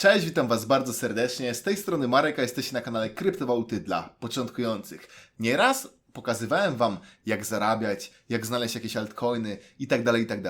Cześć, witam Was bardzo serdecznie. Z tej strony Marek, a jesteście na kanale Kryptowaluty dla początkujących. Nieraz pokazywałem Wam, jak zarabiać, jak znaleźć jakieś altcoiny i tak dalej, i tak.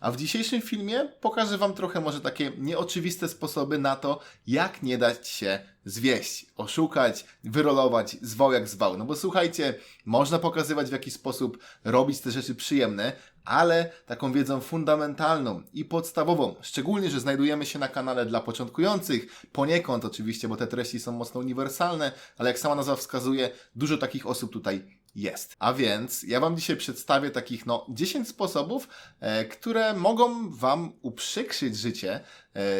A w dzisiejszym filmie pokażę Wam trochę może takie nieoczywiste sposoby na to, jak nie dać się zwieść, oszukać, wyrolować, zwał jak zwał. No bo słuchajcie, można pokazywać w jaki sposób robić te rzeczy przyjemne, ale taką wiedzą fundamentalną i podstawową, szczególnie, że znajdujemy się na kanale dla początkujących, poniekąd oczywiście, bo te treści są mocno uniwersalne, ale jak sama nazwa wskazuje, dużo takich osób tutaj jest. A więc ja Wam dzisiaj przedstawię takich no 10 sposobów, e, które mogą Wam uprzykrzyć życie,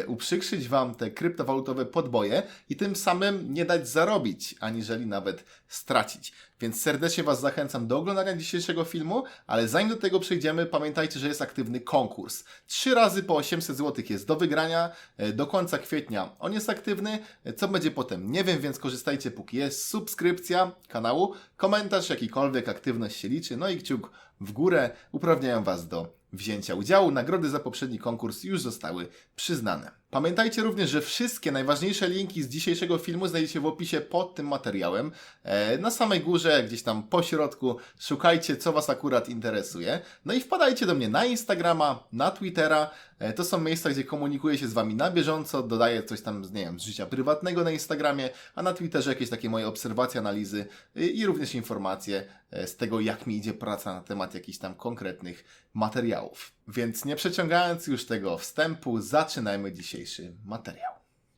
uprzykrzyć Wam te kryptowalutowe podboje i tym samym nie dać zarobić, aniżeli nawet stracić. Więc serdecznie Was zachęcam do oglądania dzisiejszego filmu, ale zanim do tego przejdziemy, pamiętajcie, że jest aktywny konkurs. Trzy razy po 800 zł jest do wygrania e, do końca kwietnia. On jest aktywny. E, Co będzie potem? Nie wiem, więc korzystajcie póki jest. Subskrypcja kanału, komentarz, jakikolwiek aktywność się liczy, no i kciuk w górę uprawniają Was do wzięcia udziału. Nagrody za poprzedni konkurs już zostały przyznane. Pamiętajcie również, że wszystkie najważniejsze linki z dzisiejszego filmu znajdziecie w opisie pod tym materiałem. E, na samej górze, gdzieś tam po środku, szukajcie, co Was akurat interesuje. No i wpadajcie do mnie na Instagrama, na Twittera. E, to są miejsca, gdzie komunikuję się z Wami na bieżąco, dodaję coś tam, nie wiem, z życia prywatnego na Instagramie, a na Twitterze jakieś takie moje obserwacje, analizy y, i również informacje e, z tego, jak mi idzie praca na temat jakichś tam konkretnych materiałów. Więc nie przeciągając już tego wstępu, zaczynajmy dzisiejszy materiał.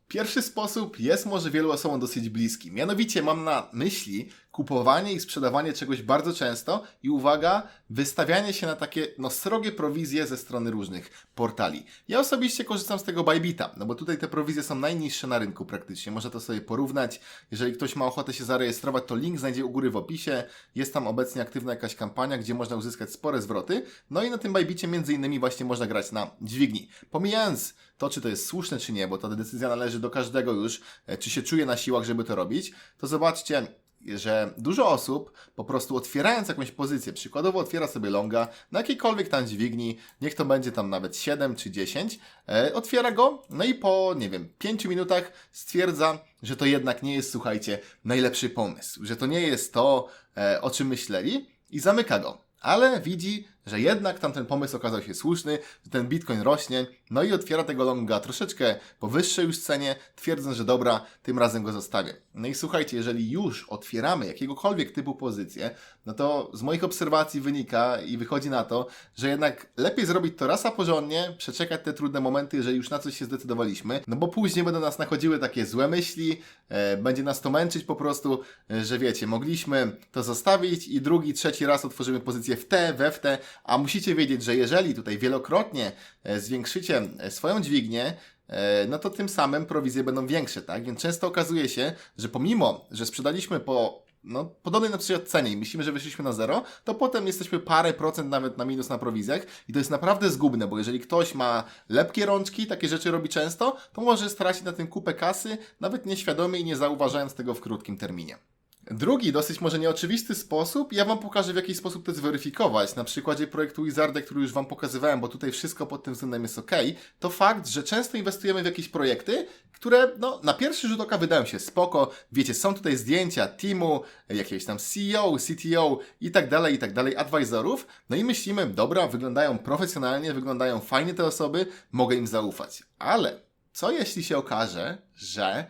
Pierwszy sposób jest może wielu osobom dosyć bliski. Mianowicie mam na myśli kupowanie i sprzedawanie czegoś bardzo często i uwaga, wystawianie się na takie no srogie prowizje ze strony różnych portali. Ja osobiście korzystam z tego Bybita, no bo tutaj te prowizje są najniższe na rynku praktycznie. Można to sobie porównać. Jeżeli ktoś ma ochotę się zarejestrować, to link znajdzie u góry w opisie. Jest tam obecnie aktywna jakaś kampania, gdzie można uzyskać spore zwroty. No i na tym Bybicie między innymi właśnie można grać na dźwigni. Pomijając to, czy to jest słuszne, czy nie, bo ta decyzja należy do każdego już, e, czy się czuje na siłach, żeby to robić, to zobaczcie, że dużo osób po prostu otwierając jakąś pozycję, przykładowo otwiera sobie longa na jakiejkolwiek tam dźwigni, niech to będzie tam nawet 7 czy 10, e, otwiera go, no i po, nie wiem, 5 minutach stwierdza, że to jednak nie jest, słuchajcie, najlepszy pomysł, że to nie jest to, e, o czym myśleli i zamyka go. Ale widzi, że jednak tamten pomysł okazał się słuszny, że ten bitcoin rośnie, no i otwiera tego longa troszeczkę po wyższej już cenie, twierdząc, że dobra, tym razem go zostawię. No i słuchajcie, jeżeli już otwieramy jakiegokolwiek typu pozycję, no to z moich obserwacji wynika i wychodzi na to, że jednak lepiej zrobić to raz a porządnie, przeczekać te trudne momenty, jeżeli już na coś się zdecydowaliśmy, no bo później będą nas nachodziły takie złe myśli, e, będzie nas to męczyć po prostu, e, że wiecie, mogliśmy to zostawić i drugi, trzeci raz otworzymy pozycję w te, we w te, a musicie wiedzieć, że jeżeli tutaj wielokrotnie e, zwiększycie e, swoją dźwignię, e, no to tym samym prowizje będą większe, tak? Więc często okazuje się, że pomimo, że sprzedaliśmy po no, podobnej na przykład cenie i myślimy, że wyszliśmy na zero, to potem jesteśmy parę procent nawet na minus na prowizjach i to jest naprawdę zgubne, bo jeżeli ktoś ma lepkie rączki, takie rzeczy robi często, to może stracić na tym kupę kasy, nawet nieświadomie i nie zauważając tego w krótkim terminie. Drugi, dosyć może nieoczywisty sposób, ja Wam pokażę w jaki sposób to zweryfikować. Na przykładzie projektu Wizarda, który już Wam pokazywałem, bo tutaj wszystko pod tym względem jest ok, to fakt, że często inwestujemy w jakieś projekty, które no, na pierwszy rzut oka wydają się spoko. Wiecie, są tutaj zdjęcia teamu, jakiegoś tam CEO, CTO i tak dalej, i tak dalej, advisorów. No i myślimy, dobra, wyglądają profesjonalnie, wyglądają fajnie te osoby, mogę im zaufać. Ale co jeśli się okaże, że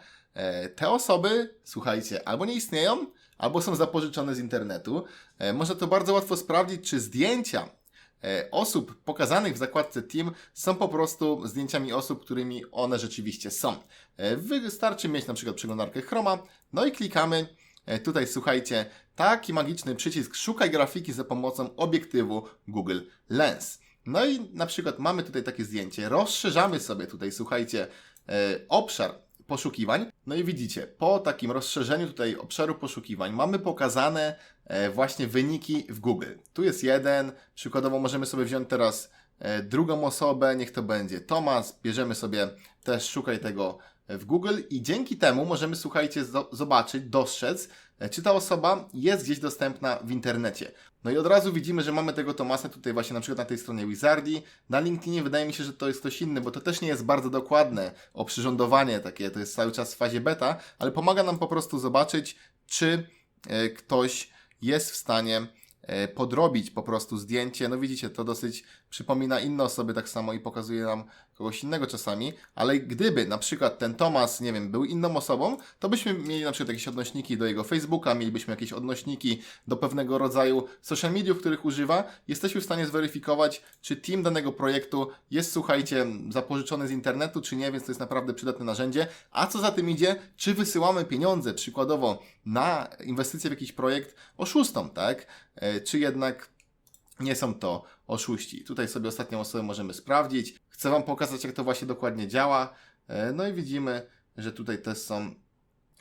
te osoby, słuchajcie, albo nie istnieją, albo są zapożyczone z internetu. E, można to bardzo łatwo sprawdzić, czy zdjęcia e, osób pokazanych w zakładce Team są po prostu zdjęciami osób, którymi one rzeczywiście są. E, Wystarczy mieć na przykład przeglądarkę Chroma, no i klikamy. E, Tutaj słuchajcie, taki magiczny przycisk szukaj grafiki za pomocą obiektywu Google Lens. No i na przykład mamy tutaj takie zdjęcie, rozszerzamy sobie tutaj, słuchajcie, e, obszar poszukiwań. No i widzicie, po takim rozszerzeniu tutaj obszaru poszukiwań mamy pokazane e, właśnie wyniki w Google. Tu jest jeden, przykładowo możemy sobie wziąć teraz e, drugą osobę, niech to będzie Tomas, bierzemy sobie też szukaj tego w Google i dzięki temu możemy, słuchajcie, zo- zobaczyć, dostrzec, czy ta osoba jest gdzieś dostępna w internecie. No i od razu widzimy, że mamy tego Tomasa tutaj właśnie na przykład na tej stronie Wizardii. Na LinkedInie wydaje mi się, że to jest ktoś inny, bo to też nie jest bardzo dokładne oprzyrządowanie takie, to jest cały czas w fazie beta, ale pomaga nam po prostu zobaczyć, czy e, ktoś jest w stanie e, podrobić po prostu zdjęcie. No widzicie, to dosyć przypomina inne osoby tak samo i pokazuje nam kogoś innego czasami, ale gdyby na przykład ten Tomas, nie wiem, był inną osobą, to byśmy mieli na przykład jakieś odnośniki do jego Facebooka, mielibyśmy jakieś odnośniki do pewnego rodzaju social mediów, których używa. Jesteśmy w stanie zweryfikować, czy team danego projektu jest, słuchajcie, zapożyczony z internetu, czy nie, więc to jest naprawdę przydatne narzędzie. A co za tym idzie, czy wysyłamy pieniądze, przykładowo, na inwestycje w jakiś projekt oszustom, tak? E, Czy jednak nie są to oszuści. Tutaj sobie ostatnią osobę możemy sprawdzić. Chcę Wam pokazać, jak to właśnie dokładnie działa. E, No i widzimy, że tutaj też są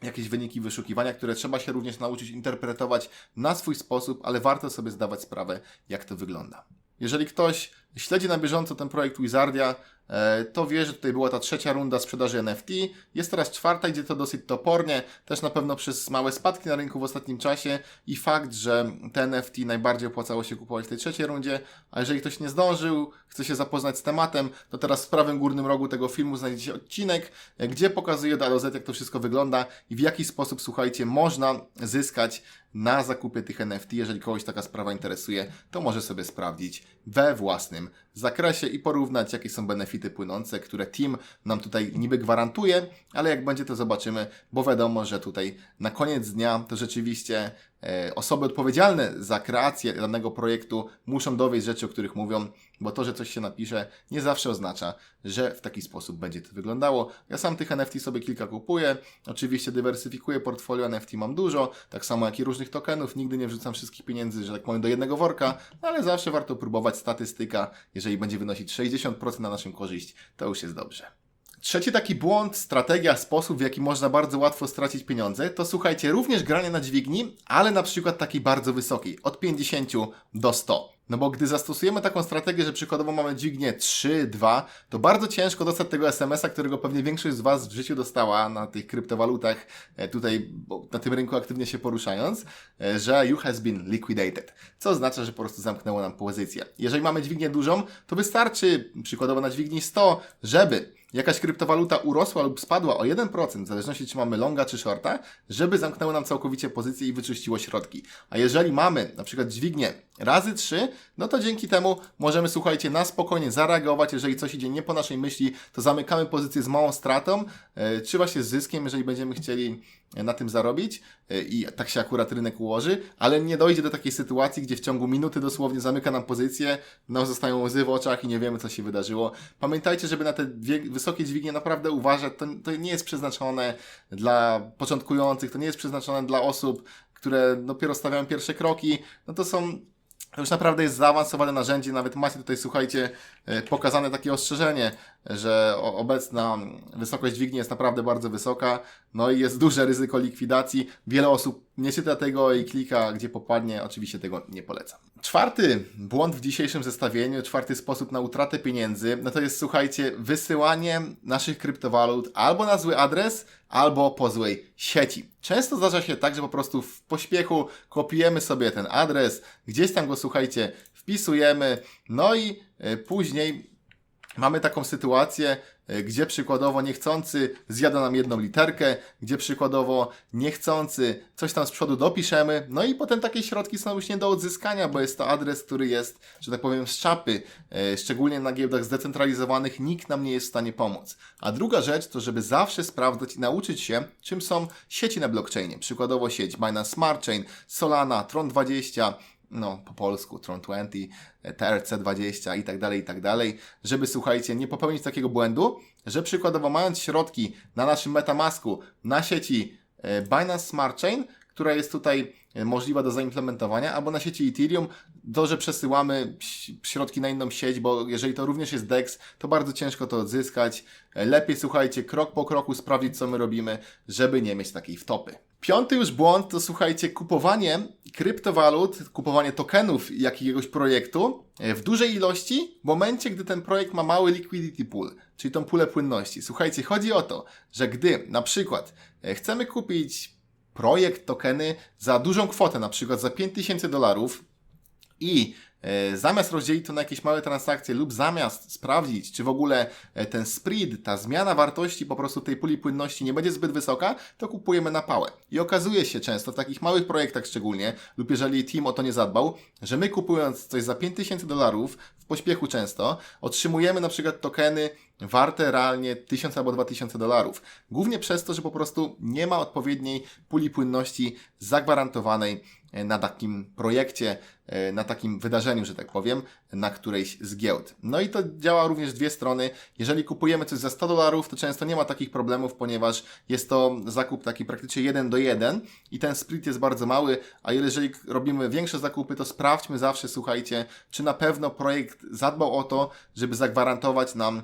jakieś wyniki wyszukiwania, które trzeba się również nauczyć interpretować na swój sposób, ale warto sobie zdawać sprawę, jak to wygląda. Jeżeli ktoś śledzi na bieżąco ten projekt Wizardia, e, to wie, że tutaj była ta trzecia runda sprzedaży NFT. Jest teraz czwarta, idzie to dosyć topornie, też na pewno przez małe spadki na rynku w ostatnim czasie i fakt, że te NFT najbardziej opłacało się kupować w tej trzeciej rundzie, a jeżeli ktoś nie zdążył, chce się zapoznać z tematem, to teraz w prawym górnym rogu tego filmu znajdziecie odcinek, e, gdzie A do Z, jak to wszystko wygląda i w jaki sposób, słuchajcie, można zyskać na zakupie tych NFT. Jeżeli kogoś taka sprawa interesuje, to może sobie sprawdzić we własnym zakresie i porównać, jakie są benefity płynące, które team nam tutaj niby gwarantuje, ale jak będzie, to zobaczymy, bo wiadomo, że tutaj na koniec dnia to rzeczywiście osoby odpowiedzialne za kreację danego projektu muszą dowieść rzeczy, o których mówią, bo to, że coś się napisze, nie zawsze oznacza, że w taki sposób będzie to wyglądało. Ja sam tych NFT sobie kilka kupuję, oczywiście dywersyfikuję portfolio, NFT mam dużo, tak samo jak i różnych tokenów, nigdy nie wrzucam wszystkich pieniędzy, że tak powiem, do jednego worka, no ale zawsze warto próbować statystyka, jeżeli będzie wynosić 60% na naszą korzyść, to już jest dobrze. Trzeci taki błąd, strategia, sposób, w jaki można bardzo łatwo stracić pieniądze, to słuchajcie, również granie na dźwigni, ale na przykład takiej bardzo wysokiej, od 50 do 100. No bo gdy zastosujemy taką strategię, że przykładowo mamy dźwignię 3, 2, to bardzo ciężko dostać tego SMS-a, którego pewnie większość z Was w życiu dostała na tych kryptowalutach, e, tutaj na tym rynku aktywnie się poruszając, e, że you has been liquidated, co oznacza, że po prostu zamknęło nam pozycję. Jeżeli mamy dźwignię dużą, to wystarczy przykładowo na dźwigni 100, żeby jakaś kryptowaluta urosła lub spadła o 1%, w zależności czy mamy longa czy shorta, żeby zamknęło nam całkowicie pozycję i wyczyściło środki. A jeżeli mamy na przykład dźwignię razy 3, no to dzięki temu możemy, słuchajcie, na spokojnie zareagować. Jeżeli coś idzie nie po naszej myśli, to zamykamy pozycję z małą stratą, e, czy właśnie z zyskiem, jeżeli będziemy chcieli e, na tym zarobić e, i tak się akurat rynek ułoży, ale nie dojdzie do takiej sytuacji, gdzie w ciągu minuty dosłownie zamyka nam pozycję, no zostają łzy w oczach i nie wiemy, co się wydarzyło. Pamiętajcie, żeby na te wysokie dźwignie naprawdę uważać, to, to nie jest przeznaczone dla początkujących, to nie jest przeznaczone dla osób, które dopiero stawiają pierwsze kroki, no to są to już naprawdę jest zaawansowane narzędzie, nawet macie tutaj, słuchajcie, e, pokazane takie ostrzeżenie, że obecna wysokość dźwigni jest naprawdę bardzo wysoka, no i jest duże ryzyko likwidacji. Wiele osób nie czyta tego i klika, gdzie popadnie, oczywiście tego nie polecam. Czwarty błąd w dzisiejszym zestawieniu, czwarty sposób na utratę pieniędzy, no to jest, słuchajcie, wysyłanie naszych kryptowalut albo na zły adres, albo po złej sieci. Często zdarza się tak, że po prostu w pośpiechu kopiujemy sobie ten adres, gdzieś tam go, słuchajcie, wpisujemy, no i e, później mamy taką sytuację, e, gdzie przykładowo niechcący zjada nam jedną literkę, gdzie przykładowo niechcący coś tam z przodu dopiszemy, no i potem takie środki są już nie do odzyskania, bo jest to adres, który jest, że tak powiem, z czapy, e, szczególnie na giełdach zdecentralizowanych, nikt nam nie jest w stanie pomóc. A druga rzecz to, żeby zawsze sprawdzać i nauczyć się, czym są sieci na blockchainie, przykładowo sieć Binance Smart Chain, Solana, Tron20, no po polsku Tron20, TRC20 i tak dalej, i tak dalej, żeby słuchajcie, nie popełnić takiego błędu, że przykładowo mając środki na naszym Metamasku, na sieci e, Binance Smart Chain, która jest tutaj e, możliwa do zaimplementowania, albo na sieci Ethereum to, że przesyłamy środki na inną sieć, bo jeżeli to również jest DEX, to bardzo ciężko to odzyskać. E, Lepiej, słuchajcie, krok po kroku sprawdzić, co my robimy, żeby nie mieć takiej wtopy. Piąty już błąd to, słuchajcie, kupowanie kryptowalut, kupowanie tokenów jakiegoś projektu e, w dużej ilości w momencie, gdy ten projekt ma mały liquidity pool, czyli tą pulę płynności. Słuchajcie, chodzi o to, że gdy na przykład e, chcemy kupić projekt, tokeny za dużą kwotę, na przykład za 5000 dolarów i zamiast rozdzielić to na jakieś małe transakcje lub zamiast sprawdzić, czy w ogóle e, ten spread, ta zmiana wartości po prostu tej puli płynności nie będzie zbyt wysoka, to kupujemy na pałę. I okazuje się często w takich małych projektach szczególnie, lub jeżeli team o to nie zadbał, że my kupując coś za 5000 dolarów, w pośpiechu często, otrzymujemy na przykład tokeny warte realnie 1000 albo 2000 dolarów. Głównie przez to, że po prostu nie ma odpowiedniej puli płynności zagwarantowanej e, na takim projekcie, e, na takim wydarzeniu, że tak powiem, na którejś z giełd. No i to działa również dwie strony. Jeżeli kupujemy coś za 100 dolarów, to często nie ma takich problemów, ponieważ jest to zakup taki praktycznie 1 do 1 i ten split jest bardzo mały, a jeżeli robimy większe zakupy, to sprawdźmy zawsze, słuchajcie, czy na pewno projekt zadbał o to, żeby zagwarantować nam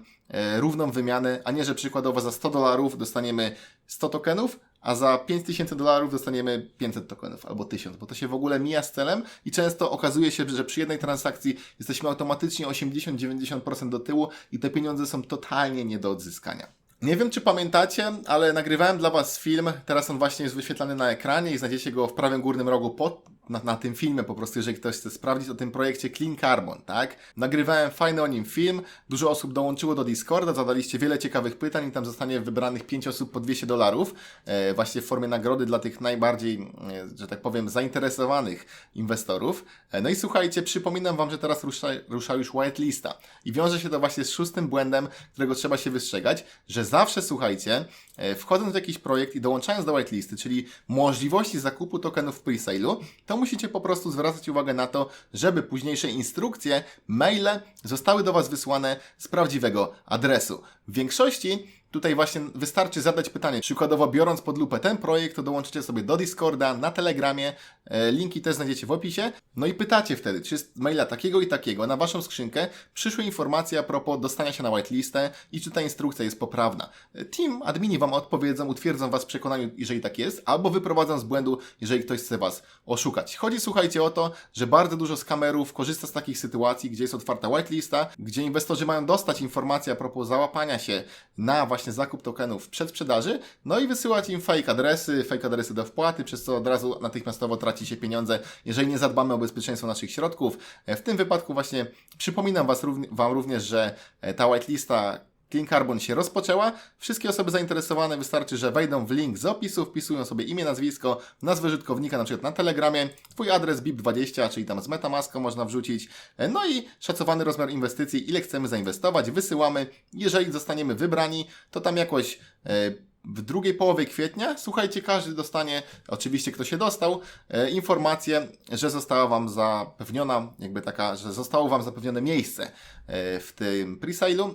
równą wymianę, a nie, że przykładowo za 100 dolarów dostaniemy 100 tokenów, a za 5000 dolarów dostaniemy 500 tokenów albo 1000, bo to się w ogóle mija z celem i często okazuje się, że przy jednej transakcji jesteśmy automatycznie 80-90% do tyłu i te pieniądze są totalnie nie do odzyskania. Nie wiem, czy pamiętacie, ale nagrywałem dla Was film. Teraz on właśnie jest wyświetlany na ekranie i znajdziecie go w prawym górnym rogu pod, na, na tym filmie, po prostu, jeżeli ktoś chce sprawdzić o tym projekcie Clean Carbon, tak? Nagrywałem fajny o nim film. Dużo osób dołączyło do Discorda, zadaliście wiele ciekawych pytań i tam zostanie wybranych 5 osób po 200 dolarów, e, właśnie w formie nagrody dla tych najbardziej, e, że tak powiem, zainteresowanych inwestorów. E, no i słuchajcie, przypominam Wam, że teraz rusza, rusza już whitelista i wiąże się to właśnie z szóstym błędem, którego trzeba się wystrzegać, że zawsze, słuchajcie, e, wchodząc w jakiś projekt i dołączając do whitelisty, czyli możliwości zakupu tokenów w pre-sale'u, to musicie po prostu zwracać uwagę na to, żeby późniejsze instrukcje, maile zostały do Was wysłane z prawdziwego adresu. W większości Tutaj właśnie wystarczy zadać pytanie. Przykładowo, biorąc pod lupę ten projekt, to dołączycie sobie do Discorda, na Telegramie. E, linki też znajdziecie w opisie. No i pytacie wtedy, czy z maila takiego i takiego na Waszą skrzynkę przyszły informacje a propos dostania się na whitelistę i czy ta instrukcja jest poprawna. E, Team, admini Wam odpowiedzą, utwierdzą Was w przekonaniu, jeżeli tak jest, albo wyprowadzą z błędu, jeżeli ktoś chce Was oszukać. Chodzi, słuchajcie, o to, że bardzo dużo skamerów korzysta z takich sytuacji, gdzie jest otwarta whitelista, gdzie inwestorzy mają dostać informacje a propos załapania się na właśnie zakup tokenów w przedsprzedaży, no i wysyłać im fake adresy, fake adresy do wpłaty, przez co od razu natychmiastowo traci się pieniądze, jeżeli nie zadbamy o bezpieczeństwo naszych środków. E, W tym wypadku właśnie przypominam was, Wam również, że e, ta whitelista Clean Carbon się rozpoczęła. Wszystkie osoby zainteresowane wystarczy, że wejdą w link z opisu, wpisują sobie imię, nazwisko, nazwę użytkownika, na przykład na Telegramie, Twój adres BIP20, czyli tam z Metamaska można wrzucić, no i szacowany rozmiar inwestycji, ile chcemy zainwestować, wysyłamy. Jeżeli zostaniemy wybrani, to tam jakoś e, w drugiej połowie kwietnia, słuchajcie, każdy dostanie, oczywiście kto się dostał, e, informację, że została Wam zapewniona, jakby taka, że zostało Wam zapewnione miejsce e, w tym presale'u.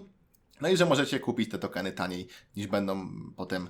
No i że możecie kupić te tokeny taniej niż będą potem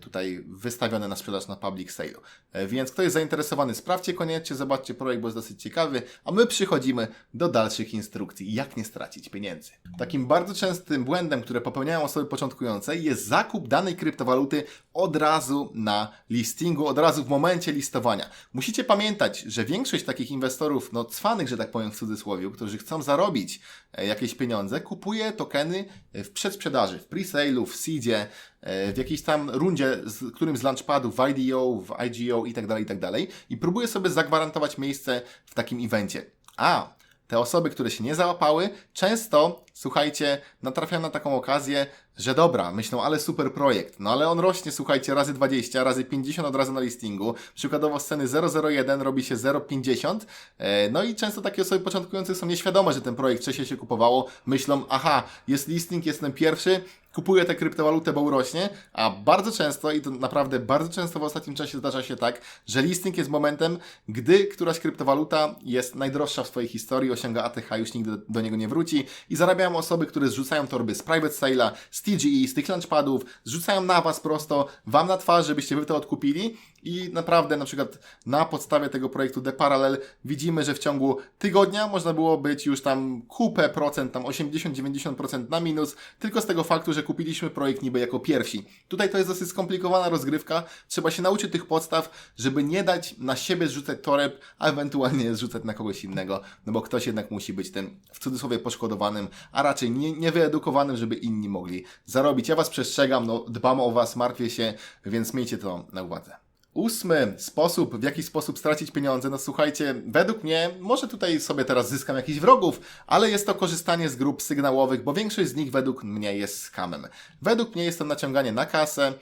tutaj wystawione na sprzedaż na public sale. E, więc kto jest zainteresowany, sprawdźcie koniecznie, zobaczcie projekt, bo jest dosyć ciekawy, a my przychodzimy do dalszych instrukcji, jak nie stracić pieniędzy. Takim bardzo częstym błędem, które popełniają osoby początkujące jest zakup danej kryptowaluty od razu na listingu, od razu w momencie listowania. Musicie pamiętać, że większość takich inwestorów, no cwanych, że tak powiem w cudzysłowie, którzy chcą zarobić e, jakieś pieniądze, kupuje tokeny w przedsprzedaży, w pre-sale'u, w seedzie, e, w jakiejś tam rundzie, z którym z launchpadów, w IDO, w IGO i tak dalej, i tak dalej i próbuje sobie zagwarantować miejsce w takim evencie. A, te osoby, które się nie załapały, często, słuchajcie, natrafiają na taką okazję, że dobra, myślą, ale super projekt, no ale on rośnie, słuchajcie, razy 20, razy 50 od razu na listingu. Przykładowo sceny 001 robi się 0,50, e, no i często takie osoby początkujące są nieświadome, że ten projekt wcześniej się kupowało, myślą, aha, jest listing, jestem pierwszy, kupuję tę kryptowalutę, bo urośnie, a bardzo często i to naprawdę bardzo często w ostatnim czasie zdarza się tak, że listing jest momentem, gdy któraś kryptowaluta jest najdroższa w swojej historii, osiąga ATH, już nigdy do niego nie wróci i zarabiają osoby, które zrzucają torby z private sale'a, z TGE, z tych launchpadów, zrzucają na Was prosto, Wam na twarz, żebyście Wy to odkupili i naprawdę na przykład na podstawie tego projektu The Parallel widzimy, że w ciągu tygodnia można było być już tam kupę procent, tam 80-90% na minus, tylko z tego faktu, że kupiliśmy projekt niby jako pierwsi. Tutaj to jest dosyć skomplikowana rozgrywka, trzeba się nauczyć tych podstaw, żeby nie dać na siebie zrzucać toreb, a ewentualnie zrzucać na kogoś innego, no bo ktoś jednak musi być tym w cudzysłowie poszkodowanym, a raczej nie, niewyedukowanym, żeby inni mogli zarobić. Ja Was przestrzegam, no dbam o Was, martwię się, więc miejcie to na uwadze. Ósmy sposób, w jaki sposób stracić pieniądze. No słuchajcie, według mnie, może tutaj sobie teraz zyskam jakichś wrogów, ale jest to korzystanie z grup sygnałowych, bo większość z nich według mnie jest skamem. Według mnie jest to naciąganie na kasę,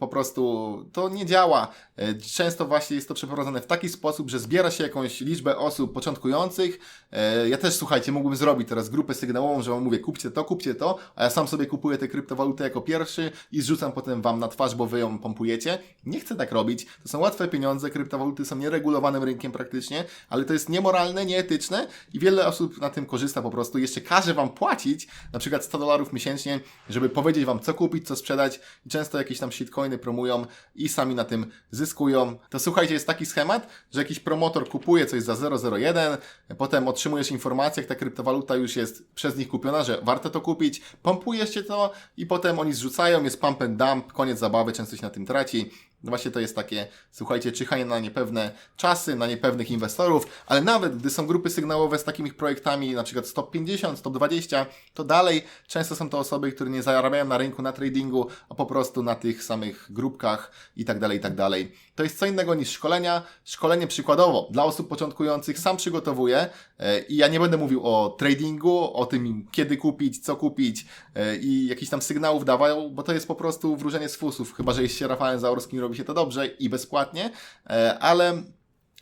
po prostu to nie działa. E, Często właśnie jest to przeprowadzone w taki sposób, że zbiera się jakąś liczbę osób początkujących. E, Ja też, słuchajcie, mógłbym zrobić teraz grupę sygnałową, że wam mówię, kupcie to, kupcie to, a ja sam sobie kupuję tę kryptowalutę jako pierwszy i zrzucam potem wam na twarz, bo wy ją pompujecie. Nie chcę tak robić. To są łatwe pieniądze, kryptowaluty są nieregulowanym rynkiem praktycznie, ale to jest niemoralne, nieetyczne i wiele osób na tym korzysta po prostu. Jeszcze każe wam płacić na przykład 100 dolarów miesięcznie, żeby powiedzieć wam co kupić, co sprzedać i często jakieś tam shitcoiny promują i sami na tym zyskują. To słuchajcie, jest taki schemat, że jakiś promotor kupuje coś za 001, potem otrzymujesz informację, jak ta kryptowaluta już jest przez nich kupiona, że warto to kupić, pompujesz się to i potem oni zrzucają, jest pump and dump, koniec zabawy, często się na tym traci. No właśnie to jest takie, słuchajcie, czyhanie na niepewne czasy, na niepewnych inwestorów, ale nawet gdy są grupy sygnałowe z takimi projektami, na przykład 150, 120, to dalej często są to osoby, które nie zarabiają na rynku, na tradingu, a po prostu na tych samych grupkach i tak dalej, i tak dalej. To jest co innego niż szkolenia. Szkolenie przykładowo dla osób początkujących sam przygotowuję e, i ja nie będę mówił o tradingu, o tym kiedy kupić, co kupić e, i jakichś tam sygnałów dawał, bo to jest po prostu wróżenie z fusów, chyba że jest się Rafałem Zaorskim, robi się to dobrze i bezpłatnie, e, ale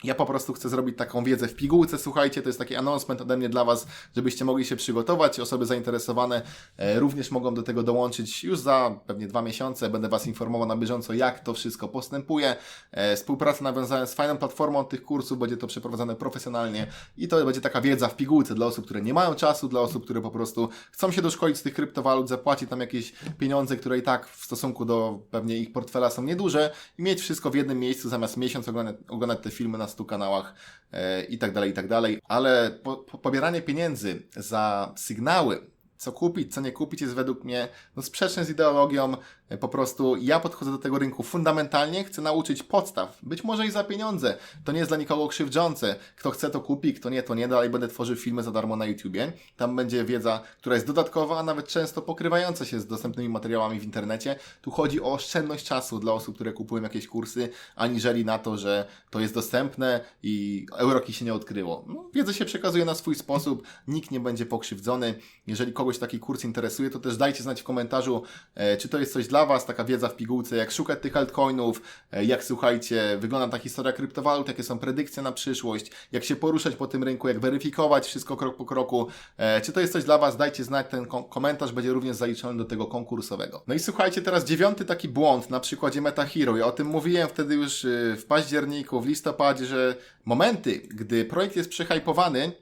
ja po prostu chcę zrobić taką wiedzę w pigułce. Słuchajcie, to jest taki announcement ode mnie dla Was, żebyście mogli się przygotować. Osoby zainteresowane e, również mogą do tego dołączyć już za pewnie dwa miesiące. Będę Was informował na bieżąco, jak to wszystko postępuje. E, współpracę nawiązałem z fajną platformą tych kursów, będzie to przeprowadzane profesjonalnie i to będzie taka wiedza w pigułce dla osób, które nie mają czasu, dla osób, które po prostu chcą się doszkolić z tych kryptowalut, zapłacić tam jakieś pieniądze, które i tak w stosunku do pewnie ich portfela są nieduże i mieć wszystko w jednym miejscu, zamiast miesiąc oglądać, oglądać te filmy na 100 kanałach e, i tak dalej, i tak dalej. Ale po, po, pobieranie pieniędzy za sygnały, co kupić, co nie kupić, jest według mnie no, sprzeczne z ideologią. E, Po prostu ja podchodzę do tego rynku fundamentalnie, chcę nauczyć podstaw, być może i za pieniądze. To nie jest dla nikogo krzywdzące. Kto chce, to kupi, kto nie, to nie. Dalej będę tworzył filmy za darmo na YouTubie. Tam będzie wiedza, która jest dodatkowa, a nawet często pokrywająca się z dostępnymi materiałami w internecie. Tu chodzi o oszczędność czasu dla osób, które kupują jakieś kursy, aniżeli na to, że to jest dostępne i euroki się nie odkryło. No, wiedzę się przekazuje na swój sposób, nikt nie będzie pokrzywdzony. Jeżeli kogoś taki kurs interesuje, to też dajcie znać w komentarzu, e, czy to jest coś dla Was, taka wiedza w pigułce, jak szukać tych altcoinów, e, jak słuchajcie, wygląda ta historia kryptowalut, jakie są predykcje na przyszłość, jak się poruszać po tym rynku, jak weryfikować wszystko krok po kroku. E, czy to jest coś dla Was, dajcie znać, ten kom- komentarz będzie również zaliczony do tego konkursowego. No i słuchajcie, teraz dziewiąty taki błąd na przykładzie MetaHero. Ja o tym mówiłem wtedy już w październiku, w listopadzie, że momenty, gdy projekt jest przehypowany,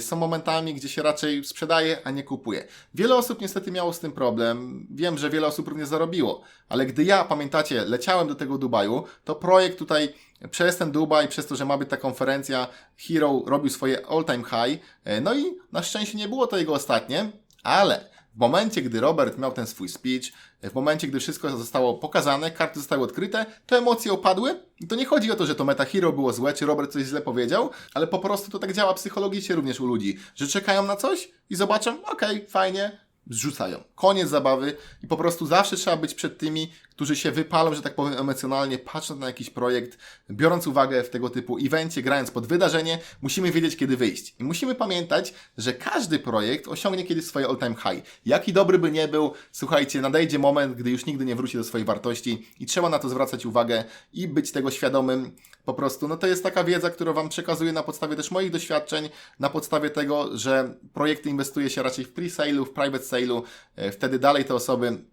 są momentami, gdzie się raczej sprzedaje, a nie kupuje. Wiele osób niestety miało z tym problem. Wiem, że wiele osób również zarobiło, ale gdy ja, pamiętacie, leciałem do tego Dubaju, to projekt tutaj przez ten Dubaj, przez to, że ma być ta konferencja, Hero robił swoje all-time high. y, No i na szczęście nie było to jego ostatnie, ale w momencie, gdy Robert miał ten swój speech, w momencie, gdy wszystko zostało pokazane, karty zostały odkryte, to emocje opadły. I to nie chodzi o to, że to Meta Hero było złe, czy Robert coś źle powiedział, ale po prostu to tak działa psychologicznie również u ludzi, że czekają na coś i zobaczą, okej, fajnie, zrzucają. Koniec zabawy i po prostu zawsze trzeba być przed tymi, którzy się wypalą, że tak powiem, emocjonalnie, patrząc na jakiś projekt, biorąc uwagę w tego typu evencie, grając pod wydarzenie, musimy wiedzieć, kiedy wyjść. I musimy pamiętać, że każdy projekt osiągnie kiedyś swoje all-time high. Jaki dobry by nie był, słuchajcie, nadejdzie moment, gdy już nigdy nie wróci do swojej wartości i trzeba na to zwracać uwagę i być tego świadomym. Po prostu, no to jest taka wiedza, którą Wam przekazuję na podstawie też moich doświadczeń, na podstawie tego, że projekty inwestuje się raczej w pre-sale'u, w private sale'u, e, wtedy dalej te osoby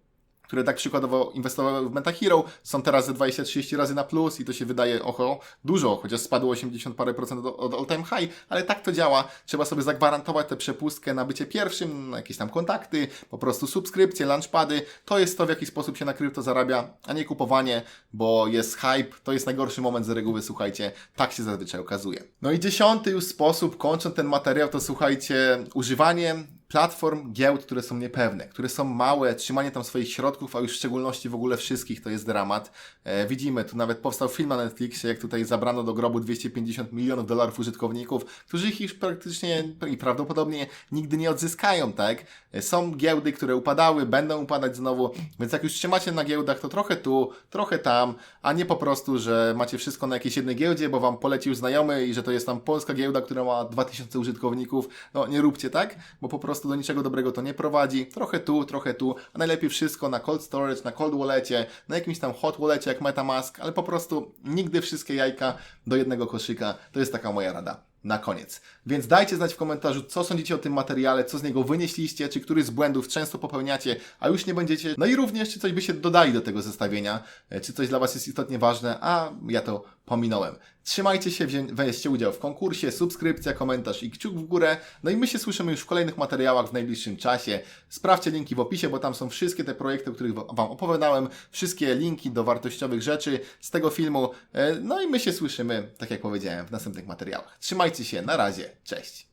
które tak przykładowo inwestowały w MetaHero, są teraz ze 20-30 razy na plus i to się wydaje, oho, dużo, chociaż spadło 80 parę procent od, all time high, ale tak to działa. Trzeba sobie zagwarantować tę przepustkę na bycie pierwszym, jakieś tam kontakty, po prostu subskrypcje, launchpady. To jest to, w jaki sposób się na krypto zarabia, a nie kupowanie, bo jest hype, to jest najgorszy moment z reguły, słuchajcie, tak się zazwyczaj okazuje. No i dziesiąty już sposób, kończąc ten materiał, to słuchajcie, używanie platform giełd, które są niepewne, które są małe, trzymanie tam swoich środków, a już w szczególności w ogóle wszystkich to jest dramat. E, widzimy, tu nawet powstał film na Netflixie, jak tutaj zabrano do grobu 250 milionów dolarów użytkowników, którzy ich już praktycznie i prawdopodobnie nigdy nie odzyskają, tak? E, są giełdy, które upadały, będą upadać znowu, więc jak już trzymacie na giełdach, to trochę tu, trochę tam, a nie po prostu, że macie wszystko na jakiejś jednej giełdzie, bo wam polecił znajomy i że to jest tam polska giełda, która ma 2000 użytkowników. No nie róbcie tak, bo po prostu do niczego dobrego to nie prowadzi. Trochę tu, trochę tu, a najlepiej wszystko na cold storage, na cold wallecie, na jakimś tam hot wallecie jak MetaMask, ale po prostu nigdy wszystkie jajka do jednego koszyka. To jest taka moja rada na koniec. Więc dajcie znać w komentarzu, co sądzicie o tym materiale, co z niego wynieśliście, czy który z błędów często popełniacie, a już nie będziecie. No i również, czy coś by się dodali do tego zestawienia, e, czy coś dla Was jest istotnie ważne, a ja to pominąłem. Trzymajcie się, weźcie udział w konkursie, subskrypcja, komentarz i kciuk w górę. No i my się słyszymy już w kolejnych materiałach w najbliższym czasie. Sprawdźcie linki w opisie, bo tam są wszystkie te projekty, o których wa- Wam opowiadałem, wszystkie linki do wartościowych rzeczy z tego filmu. E, No i my się słyszymy, tak jak powiedziałem, w następnych materiałach. Trzymajcie się, na razie, cześć.